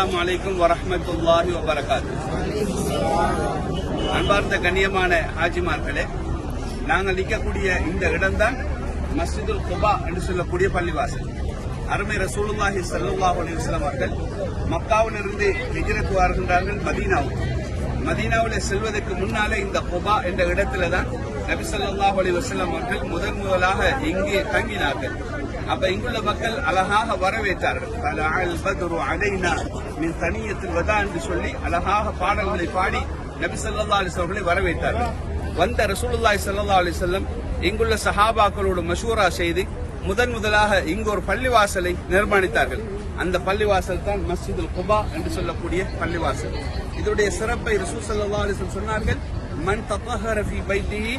அஸ்ஸலாமு அலைக்கும் வரஹ்மத்துல்லாஹி வபரகாத்து அன்பார்ந்த கண்ணியமான ஹாஜிமார்களே நாங்கள் நிற்கக்கூடிய இந்த இடம்தான் மஸ்ஜிதுல் குபா என்று சொல்லக்கூடிய பள்ளிவாசல். அருமை ரசூலுல்லாஹி ஸல்லல்லாஹு அலைஹி அவர்கள் மக்காவிலிருந்து எஜிரத்து வருகின்றார்கள் மதீனாவுக்கு. மதீனாவில் செல்வதற்கு முன்னாலே இந்த குபா என்ற இடத்துல தான் நபி ஸல்லல்லாஹு அலி வஸல்லம் அவர்கள் முதன் முதலாக இங்கே தங்கினார்கள். அப்ப இங்குள்ள மக்கள் அழகாக வரவேற்றார்கள். அல் பத்ரு அலைனா தனியத்தில் வதா என்று சொல்லி அழகாக பாடல்களை பாடி நபி சல்லா அலைஹி அவர்களை வரவேற்றார்கள். வந்த ரசூலுல்லாய் சல்லா அலிசல்லம் இங்குள்ள சஹாபாக்களோடு மஷூரா செய்து முதன் முதலாக இங்கு ஒரு பள்ளிவாசலை நிர்மாணித்தார்கள். அந்த பள்ளிவாசல் தான் மஸ்ஜிதுல் குபா என்று சொல்லக்கூடிய பள்ளிவாசல். இதனுடைய சிறப்பை ரசூ சல்லா அலிசல் சொன்னார்கள் மன் தத்தஹரஃபி பைத்திஹி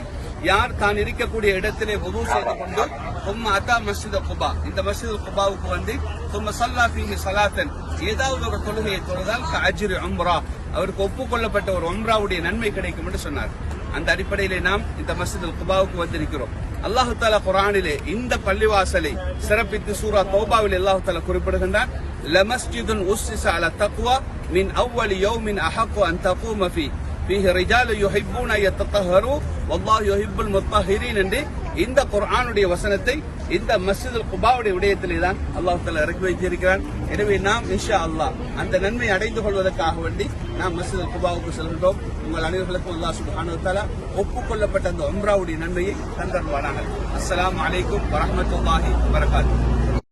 யார் தான் இருக்கக்கூடிய இடத்திலே உதவு செய்து கொண்டு தும்ம அதா மஸ்ஜித் குபா இந்த மஸ்ஜித் குபாவுக்கு வந்து தும்ம சல்லா ஃபீஹி சலாத்தன் ஏதாவது ஒரு தொழுகையை தொழுதால் அஜிர் உம்ரா. அவருக்கு ஒப்புக்கொள்ளப்பட்ட ஒரு உம்ராவுடைய நன்மை கிடைக்கும் என்று சொன்னார். அந்த அடிப்படையிலே நாம் இந்த மஸ்ஜித் குபாவுக்கு வந்திருக்கிறோம். அல்லாஹு தாலா குரானிலே இந்த பள்ளிவாசலை சிறப்பித்து சூரா தௌபாவில் அல்லாஹு தாலா குறிப்பிடுகின்றான். லமஸ்ஜிதுன் உஸ்ஸிஸ அலா தக்வா மின் அவ்வளி யௌமின் அஹக்கு அன் தகூம ஃபீ. ஃபீஹி ரிஜாலு யுஹிப்பூன யத்தஹரு வல்லாஹு யுஹிப்புல் முத்தஹிரீன் என்று இந்த குர்ஆனுடைய வசனத்தை இந்த மஸ்ஜிதுல் குபாவுடைய விடயத்திலே தான் அல்லாஹ் தஆலா இறக்கி வைத்திருக்கிறான். எனவே நாம் இன்ஷா அல்லாஹ் அந்த நன்மை அடைந்து கொள்வதற்காக வேண்டி நாம் மஸ்ஜிதுல் குபாவுக்கு செல்கின்றோம். உங்கள் அனைவர்களுக்கும் அல்லாஹ் சுப்ஹானஹு தஆலா ஒப்புக்கொள்ளப்பட்ட அந்த உம்ராவுடைய நன்மையை தந்தருவானாக அஸ்ஸலாமு அலைக்கும் வரஹ்மத்துல்லாஹி வபரகாத்துஹு.